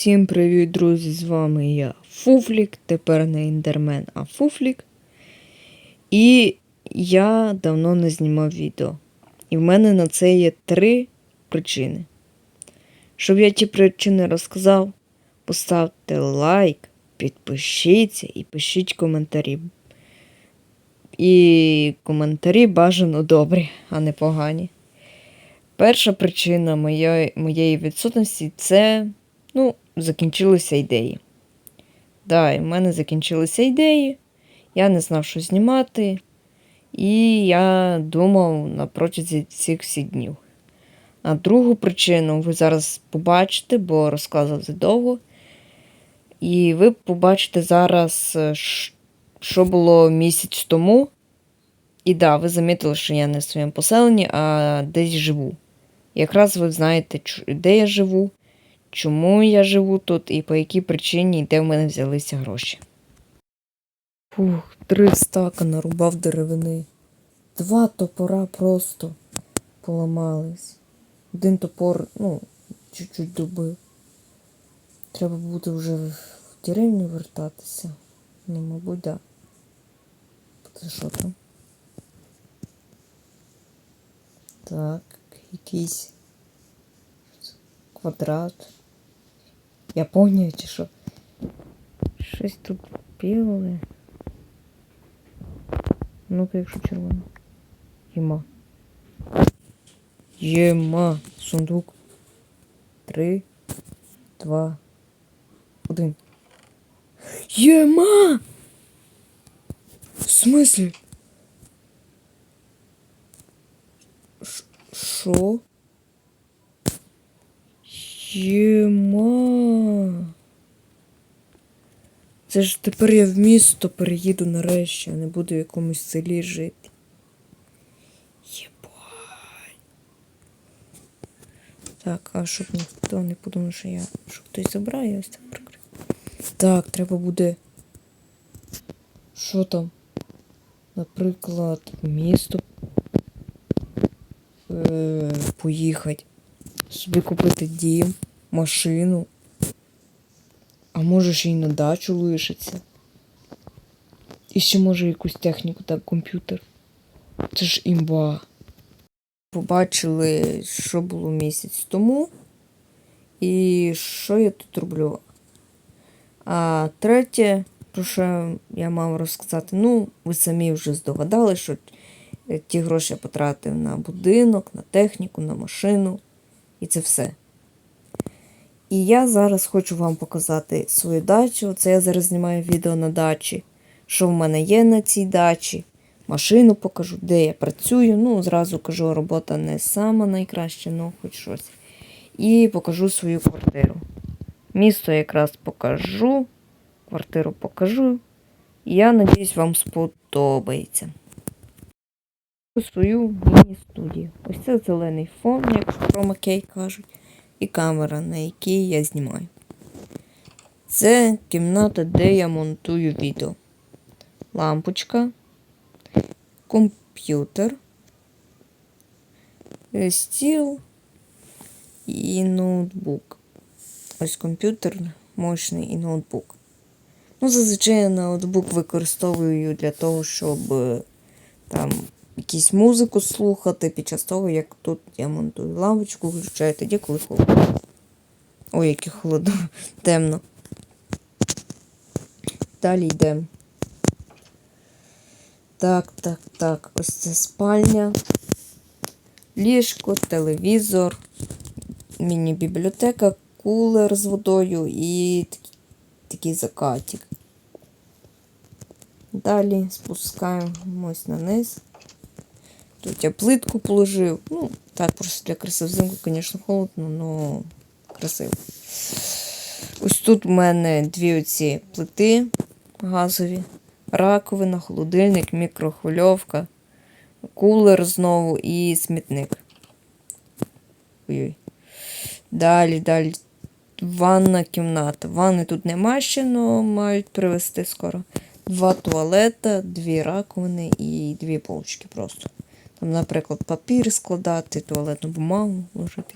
Всім привіт, друзі! З вами я Фуфлік, тепер не Індермен, а Фуфлік. І я давно не знімав відео. І в мене на це є три причини. Щоб я ті причини розказав, поставте лайк, підпишіться і пишіть коментарі. І коментарі бажано добрі, а не погані. Перша причина моєї, відсутності це Ну, закінчилися ідеї. Да, в мене закінчилися ідеї. Я не знав, що знімати. І я думав на протязі цих всіх днів. А другу причину ви зараз побачите, бо розказувати довго. І ви побачите зараз, що було місяць тому. І да, ви замітили, що я не в своєму поселенні, а десь живу. Якраз ви знаєте, де я живу чому я живу тут і по якій причині і де в мене взялися гроші. Фух, три стака нарубав деревини. Два топора просто поламались. Один топор, ну, чуть-чуть добив. Треба буде вже в деревню вертатися. Ну, мабуть, да. Що там? Так, якийсь квадрат. Японія чи що? Щось тут біле. Ну-ка, якщо червоно. Єма. Єма. Сундук. Три, два, один. Єма! В смислі? Ш- Що? Це ж тепер я в місто переїду нарешті, а не буду в якомусь селі жити. Єбать. Так, а щоб ніхто не подумав, що я. Що хтось забрав, я ось так прикрив. Так, треба буде. Що там? Наприклад, в місто е- поїхати собі купити дім, машину. А може ще й на дачу лишиться. І ще може якусь техніку, так, комп'ютер. Це ж імба. Побачили, що було місяць тому. І що я тут роблю. А третє, про що я мав розказати, ну, ви самі вже здогадали, що ті гроші я потратив на будинок, на техніку, на машину. І це все. І я зараз хочу вам показати свою дачу. Це я зараз знімаю відео на дачі, що в мене є на цій дачі. Машину покажу, де я працюю. Ну, зразу кажу, робота не сама найкраща, ну хоч щось. І покажу свою квартиру. Місто якраз покажу, квартиру покажу. І я надіюсь, вам сподобається. Свою міні-студію. Ось це зелений фон, як в Key кажуть, і камера, на якій я знімаю. Це кімната, де я монтую відео. Лампочка, комп'ютер, е, стіл і ноутбук. Ось комп'ютер мощний і ноутбук. Ну, зазвичай я ноутбук використовую для того, щоб е, там якусь музику слухати під час того, як тут я монтую лампочку, включаю тоді, коли холодно. Ой, яке холодно, темно. Далі йдемо. Так, так, так. Ось це спальня, ліжко, телевізор, міні-бібліотека, кулер з водою і такий, такий закатик. Далі спускаємось на низ. Тут я плитку положив. Ну, так, просто для краси взимку, звісно, холодно, але красиво. Ось тут у мене дві оці плити газові, раковина, холодильник, мікрохвильовка, кулер знову і смітник. Ой-ой. Далі, далі. Ванна кімната. Ванни тут нема ще, але мають привезти скоро. Два туалета, дві раковини і дві полочки просто. Там, наприклад, папір складати, туалетну бумагу ложити.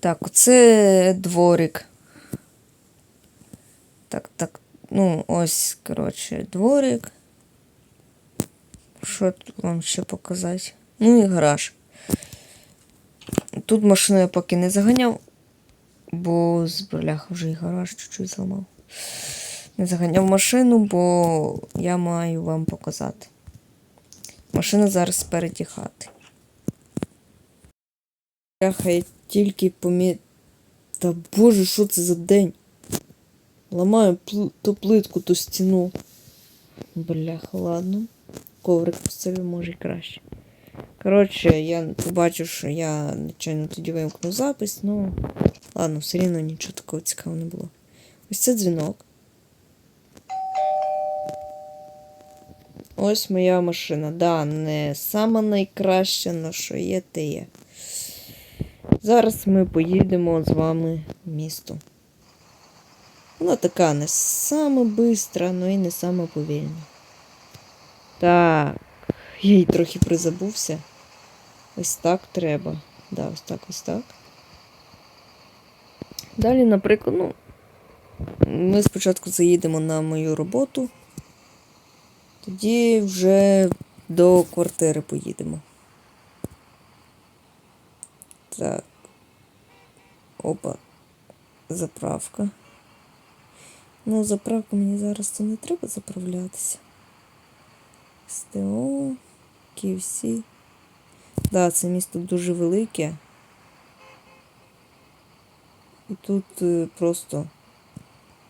Так, оце дворик. Так, так. Ну, ось, коротше, дворик. Що тут вам ще показати? Ну і гараж. Тут машину я поки не заганяв, бо з бляха вже і гараж чуть-чуть зламав. Не заганяв машину, бо я маю вам показати. Машина зараз спереді хати. Я тільки помі... Та боже, що це за день? Ламаю пл... то плитку, то стіну. Бляха, ладно. Коврик поставлю, може і краще. Коротше, я побачив, що я нечайно тоді вимкнув запис, ну ладно, все рівно нічого такого цікавого не було. Ось це дзвінок. Ось моя машина. Да, не сама найкраща, але що є, те є. Зараз ми поїдемо з вами в місто. Вона така не саме бистра, але і не саме повільна. Так, я їй трохи призабувся. Ось так треба. Да, ось так, ось так. Далі, наприклад, ну, ми спочатку заїдемо на мою роботу, тоді вже до квартири поїдемо. Так. Опа. Заправка. Ну, заправку мені зараз то не треба заправлятися. СТО, KFC. Да, це місто дуже велике. І тут е, просто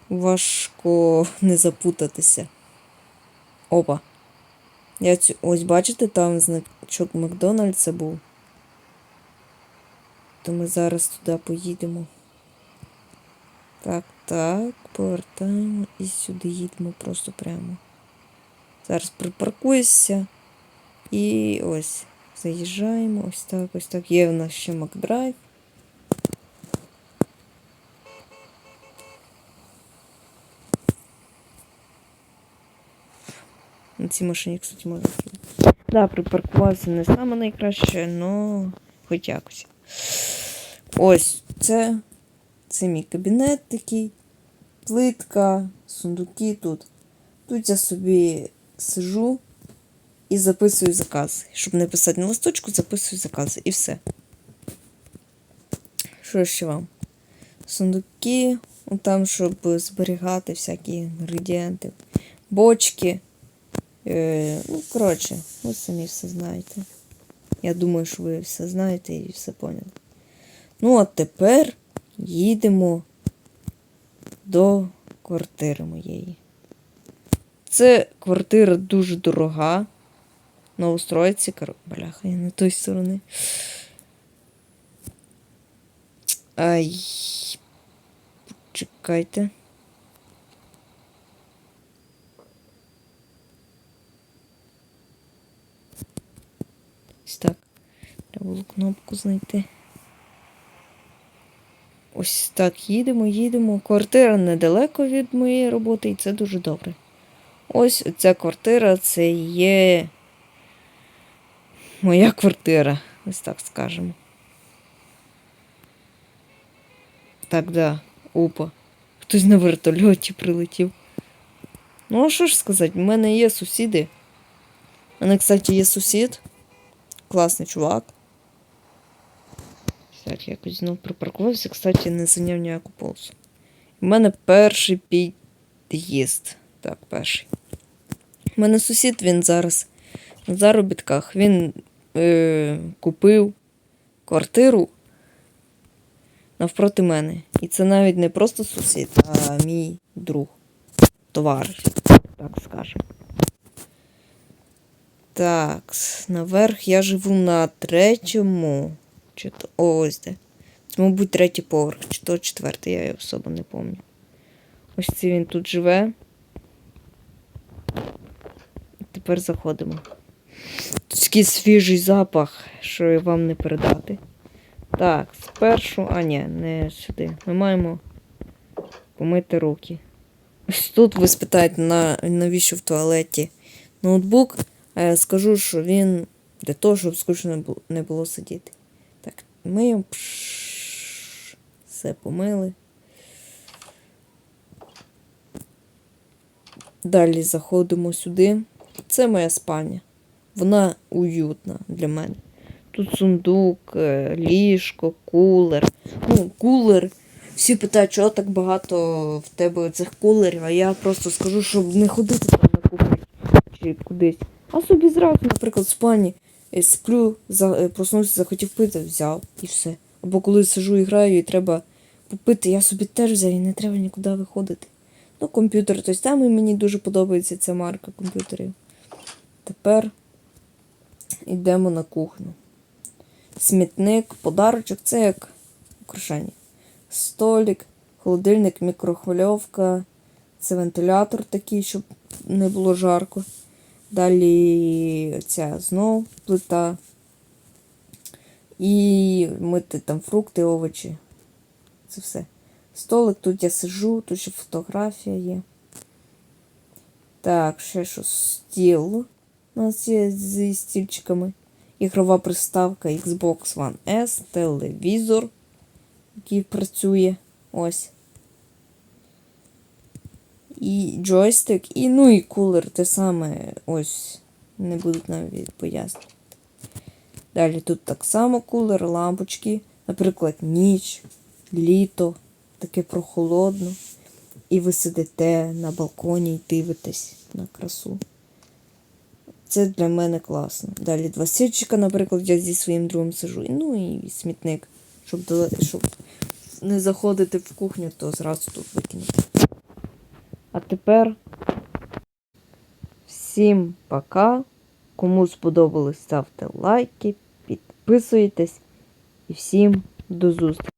важко не запутатися. Опа. Я цю... Ось бачите, там значок Макдональдса був. То ми зараз туди поїдемо. Так, так, повертаємо і сюди їдемо просто прямо. Зараз припаркуєшся. І ось. Заїжджаємо. Ось так, ось так. Є у нас ще Макдрайв. На цій машині, кстати, можна. Так, да, припаркувався не саме найкраще, але хоч якось. Ось це. Це мій кабінет такий. Плитка, сундуки тут. Тут я собі сижу і записую закази. Щоб не писати на листочку, записую закази. І все. Що ще вам? Сундуки, там, щоб зберігати всякі інгредієнти, бочки. Е, ну, коротше, ви самі все знаєте. Я думаю, що ви все знаєте і все поняли. Ну, а тепер їдемо до квартири моєї. Це квартира дуже дорога. На устройці, кор... бляха, я не той сторони. Ай. Чекайте. Ось так. Треба було кнопку знайти. Ось так їдемо, їдемо. Квартира недалеко від моєї роботи, і це дуже добре. Ось ця квартира це є моя квартира, ось так скажемо. Так, да, опа. Хтось на вертольоті прилетів. Ну, а що ж сказати, в мене є сусіди. У мене, кстати, є сусід. Класний чувак. Так, якось знову припаркувався, кстати, не зайняв ніяку полосу. У мене перший під'їзд. Так, перший. У мене сусід, він зараз на заробітках. Він е, купив квартиру навпроти мене. І це навіть не просто сусід, а мій друг. Товариш, так скажемо. Так, наверх я живу на третьому. Чи то ось де. Це, мабуть, третій поверх, чи то четвертий, я особо не пам'ятаю. Ось це він тут живе. Тепер заходимо. Тут такий свіжий запах, що вам не передати. Так, спершу. А, ні, не сюди. Ми маємо помити руки. Ось тут ви спитаєте, на, навіщо в туалеті ноутбук, я скажу, що він для того, щоб скучно не було сидіти. Миємо. все помили. Далі заходимо сюди. Це моя спальня. Вона уютна для мене. Тут сундук, е, ліжко, кулер. Ну, кулер. Всі питають, чого так багато в тебе цих кулерів, а я просто скажу, щоб не ходити там на кухню чи кудись. А собі зразу, наприклад, в спальні сплю, за, е, проснувся, захотів пити, взяв і все. Або коли сижу і граю, і треба попити, я собі теж взяв і не треба нікуди виходити. Ну, комп'ютер той самий, мені дуже подобається ця марка комп'ютерів. Тепер йдемо на кухню. Смітник, подарочок це як украшення. Столик, холодильник, мікрохвильовка, це вентилятор такий, щоб не було жарко. Далі ця знов плита. І мити там фрукти, овочі. Це все. Столик, тут я сижу, тут ще фотографія є. Так, ще що стіл. У нас є зі стільчиками. Ігрова приставка Xbox One S, телевізор, який працює. Ось. І джойстик, і ну і кулер те саме. Ось. Не буду навіть пояснювати. Далі тут так само кулер, лампочки. Наприклад, ніч, літо, таке прохолодно. І ви сидите на балконі і дивитесь на красу. Це для мене класно. Далі два сірчика, наприклад, я зі своїм другом сижу. Ну і смітник. Щоб, щоб не заходити в кухню, то зразу тут викинути. А тепер всім пока. Кому сподобалось, ставте лайки, підписуйтесь і всім до зустрічі.